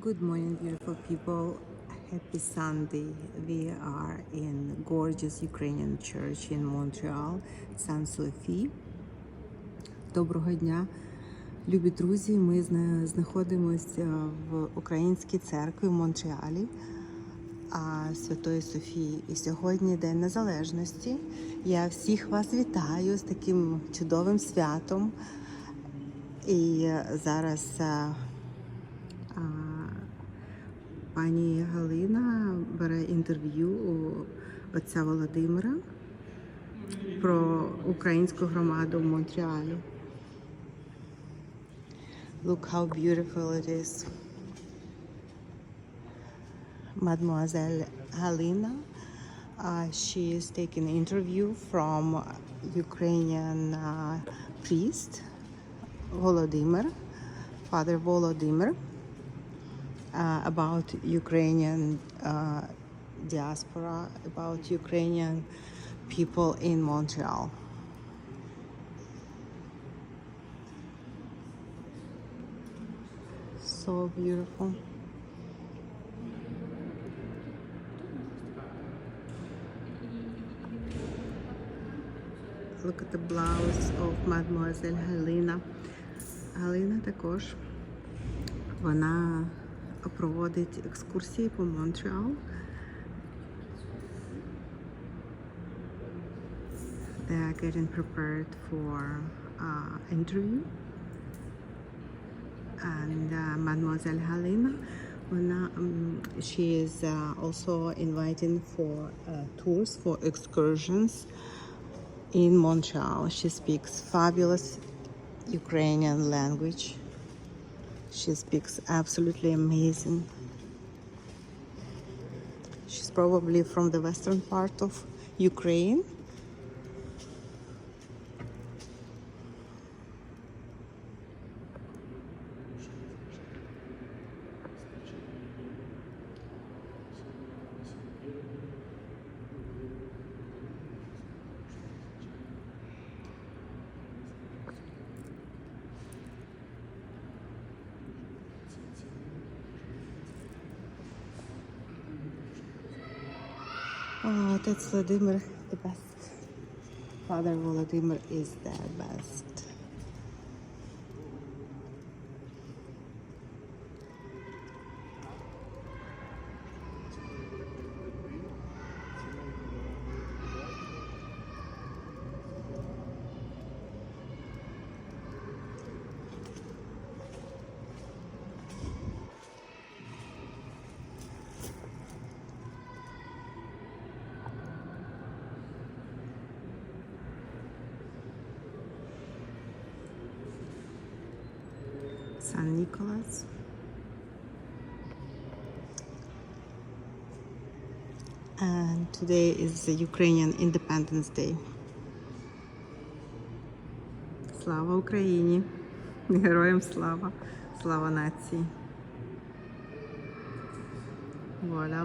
Good morning, beautiful people. Happy Sunday. We are in gorgeous Ukrainian church in Montreal, Сан Софі. Доброго дня, любі друзі. Ми знаходимося в українській церкві в Монреалі Святої Софії. І сьогодні День Незалежності. Я всіх вас вітаю з таким чудовим святом. І зараз а, а, пані Галина бере інтерв'ю у отця Володимира про українську громаду в Монреалі. Look how beautiful it is. Mademoiselle Halina. Uh, she is taking interview from Ukrainian uh, priest Volodymyr, Father Volodymyr, uh, about Ukrainian uh, diaspora, about Ukrainian people in Montreal. So beautiful. Look at the blouse of Mademoiselle Helena. Галина також вона проводить екскурсії по Монреал. They are getting prepared for uh, interview. And uh, Mademoiselle Helena, вона, um, she is uh, also inviting for uh, tours for excursions in Montreal. She speaks fabulous Ukrainian language. She speaks absolutely amazing. She's probably from the western part of Ukraine. Oh, that's Vladimir, the best. Father Vladimir is the best. San Nicholas. And today is the Ukrainian Independence Day. Слава Україні! Героям слава! Слава нації! Воля,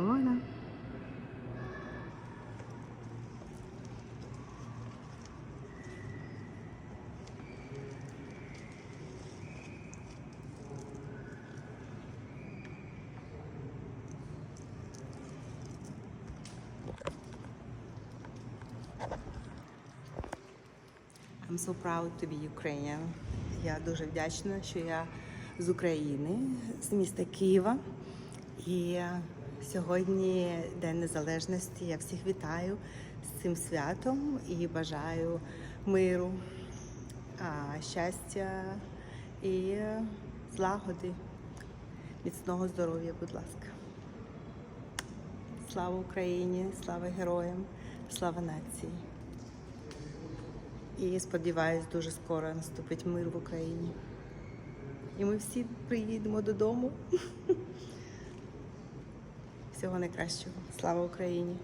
I'm so proud to be Ukrainian. Я дуже вдячна, що я з України, з міста Києва. І сьогодні День Незалежності. Я всіх вітаю з цим святом і бажаю миру, щастя і злагоди, міцного здоров'я, будь ласка. Слава Україні, слава героям, слава нації. І сподіваюсь, дуже скоро наступить мир в Україні. І ми всі приїдемо додому. Всього найкращого. Слава Україні!